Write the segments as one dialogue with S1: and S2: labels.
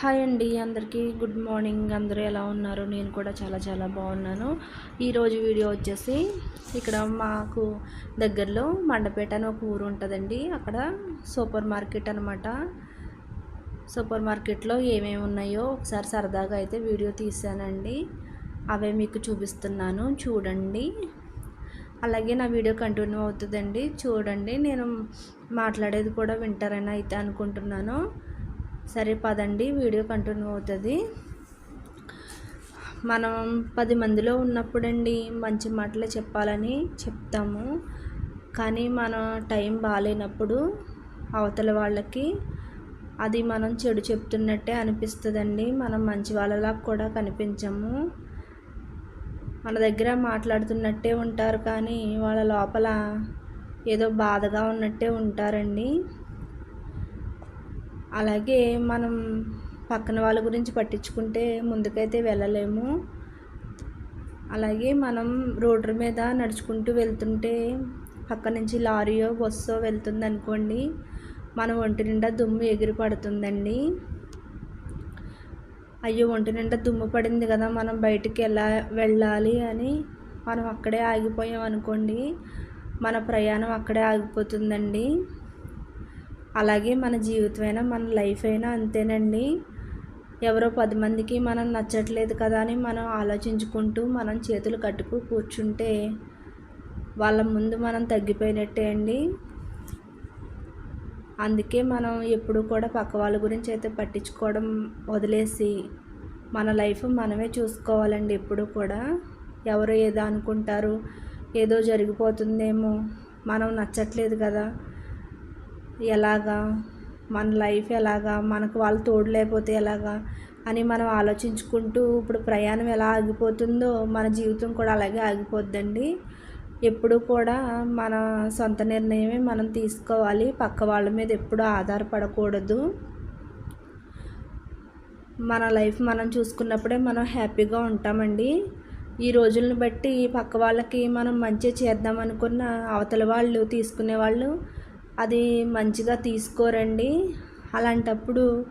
S1: Hi అండి అందరికీ good morning. అందరూ ఎలా ఉన్నారు? నేను కూడా చాలా చాలా బాగున్నాను. ఈరోజు వీడియో వచ్చేసి ఇక్కడ మాకు దగ్గరలో మండపేట అని ఒక ఊరు ఉంటుందండి. అక్కడ సూపర్ మార్కెట్ అనమాట సూపర్ మార్కెట్లో ఏమేమి ఉన్నాయో ఒకసారి సరదాగా అయితే వీడియో తీసానండి. అవే మీకు చూపిస్తున్నాను. చూడండి. అలాగే నా వీడియో కంటిన్యూ అవుతుందండి. చూడండి. నేను మాట్లాడేది కూడా వింటారని అయితే అనుకుంటున్నాను. సరే పదండి వీడియో కంటిన్యూ అవుతుంది. మనం పది మందిలో ఉన్నప్పుడండి మంచి మాటలు చెప్పాలని చెప్తాము. కానీ మన టైం బాగాలేనప్పుడు అవతల వాళ్ళకి అది మనం చెడు చెప్తున్నట్టే అనిపిస్తుందండి. మనం మంచి వాళ్ళలా కూడా కనిపించము. మన దగ్గర మాట్లాడుతున్నట్టే ఉంటారు కానీ వాళ్ళ లోపల ఏదో బాధగా ఉన్నట్టే ఉంటారండి. అలాగే మనం పక్కన వాళ్ళ గురించి పట్టించుకుంటే ముందుకైతే వెళ్ళలేము. అలాగే మనం రోడ్డు మీద నడుచుకుంటూ వెళ్తుంటే పక్క నుంచి లారీయో బస్సో వెళ్తుంది అనుకోండి మన ఒంటి నిండా దుమ్ము ఎగిరి పడుతుందండి అయ్యో ఒంటి నిండా దుమ్ము పడింది కదా మనం బయటికి ఎలా వెళ్ళాలి అని మనం అక్కడే ఆగిపోయాం అనుకోండి మన ప్రయాణం అక్కడే ఆగిపోతుందండి. అలాగే మన జీవితమైనా మన లైఫ్ అయినా అంతేనండి. ఎవరో పది మందికి మనం నచ్చట్లేదు కదా అని మనం ఆలోచించుకుంటూ మనం చేతులు కట్టుకు కూర్చుంటే వాళ్ళ ముందు మనం తగ్గిపోయినట్టే అండి. అందుకే మనం ఎప్పుడు కూడా పక్క వాళ్ళ గురించి అయితే పట్టించుకోవడం వదిలేసి మన లైఫ్ మనమే చూసుకోవాలండి ఎప్పుడు కూడా. ఎవరు ఏదో అనుకుంటారు ఏదో జరిగిపోతుందేమో మనం నచ్చట్లేదు కదా. ఎలాగా? మన లైఫ్ ఎలాగా? మనకు వాళ్ళు తోడు లేకపోతే ఎలాగా? అని మనం ఆలోచించుకుంటూ ఇప్పుడు ప్రయాణం ఎలా ఆగిపోతుందో మన జీవితం కూడా అలాగే ఆగిపోద్దండి. ఎప్పుడు కూడా మన సొంత నిర్ణయమే మనం తీసుకోవాలి. పక్క వాళ్ళ మీద ఎప్పుడు ఆధారపడకూడదు. మన లైఫ్ మనం చూసుకున్నప్పుడే మనం హ్యాపీగా ఉంటామండి. ఈ రోజులను బట్టి పక్క వాళ్ళకి మనం మంచి చేద్దాం అనుకున్న అవతల వాళ్ళు తీసుకునే వాళ్ళు అది మంచిగా తీసుకోరండి. అలాంటప్పుడు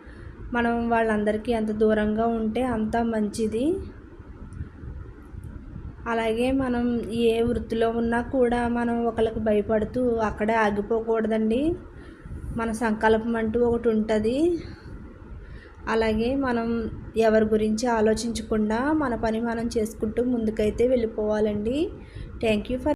S1: మనం వాళ్ళందరికీ ఎంత దూరంగా ఉంటే అంత మంచిది. అలాగే మనం ఏ వృత్తిలో ఉన్నా కూడా మనం ఒకరికి భయపడుతూ అక్కడే ఆగిపోకూడదండి. మన సంకల్పం అంటూ ఒకటి ఉంటుంది. అలాగే మనం ఎవరి గురించి ఆలోచించకుండా మన పని మనం చేసుకుంటూ ముందుకైతే వెళ్ళిపోవాలండి. Thank you for